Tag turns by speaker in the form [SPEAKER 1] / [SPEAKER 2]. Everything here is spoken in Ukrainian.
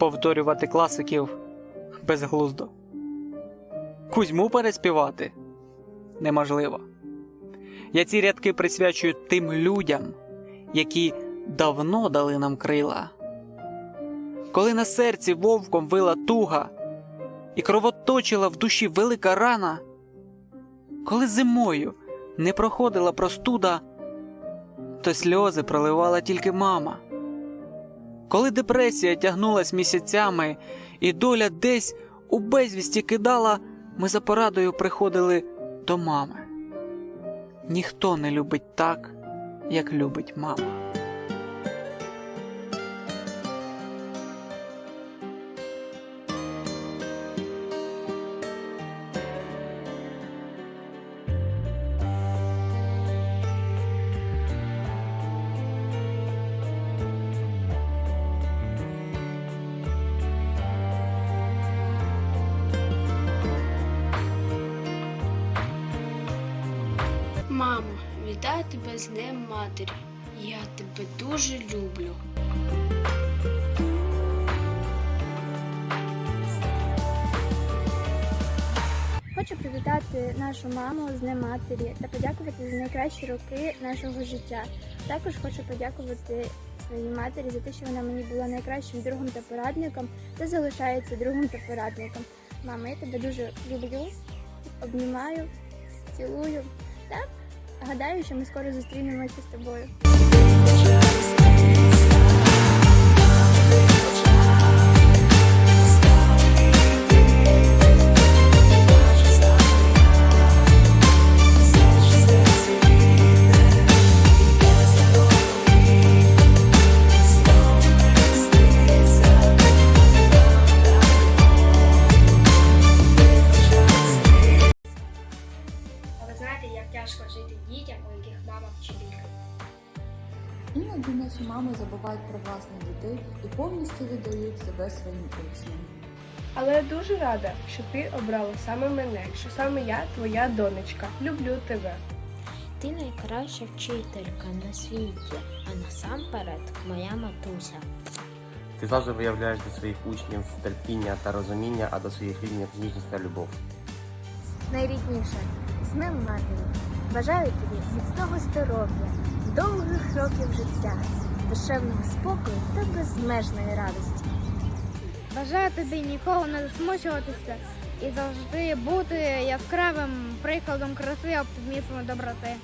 [SPEAKER 1] Повторювати класиків безглуздо. Кузьму переспівати неможливо. Я ці рядки присвячую тим людям, які давно дали нам крила. Коли на серці вовком вила туга і кровоточила в душі велика рана, коли зимою не проходила простуда, то сльози проливала тільки мама. Коли депресія тягнулась місяцями, і доля десь у безвісті кидала, ми за порадою приходили до мами. Ніхто не любить так, як любить мама.
[SPEAKER 2] Вітаю тебе з Днем Матері. Я тебе дуже люблю.
[SPEAKER 3] Хочу привітати нашу маму з Днем матері та подякувати за найкращі роки нашого життя. Також хочу подякувати своїй матері за те, що вона мені була найкращим другом та порадником та залишається другом та порадником. Мама, я тебе дуже люблю, обнімаю, цілую гадаю, що ми скоро зустрінемося з тобою.
[SPEAKER 4] Знаєте, як тяжко жити дітям, у яких мама вчителька?
[SPEAKER 5] Іноді наші мами забувають про власних дітей і повністю віддають себе своїм учням.
[SPEAKER 6] Але я дуже рада, що ти обрала саме мене, що саме я твоя донечка. Люблю тебе.
[SPEAKER 7] Ти найкраща вчителька на світі, а насамперед моя матуся.
[SPEAKER 8] Ти завжди виявляєш до своїх учнів терпіння та розуміння, а до своїх рідних ніжність та любов.
[SPEAKER 3] Найрідніше Днем матері. Бажаю тобі міцного здоров'я, довгих років життя, душевного спокою та безмежної радості.
[SPEAKER 9] Бажаю тобі ніколи не засмучуватися і завжди бути яскравим прикладом краси, оптимізму, доброти.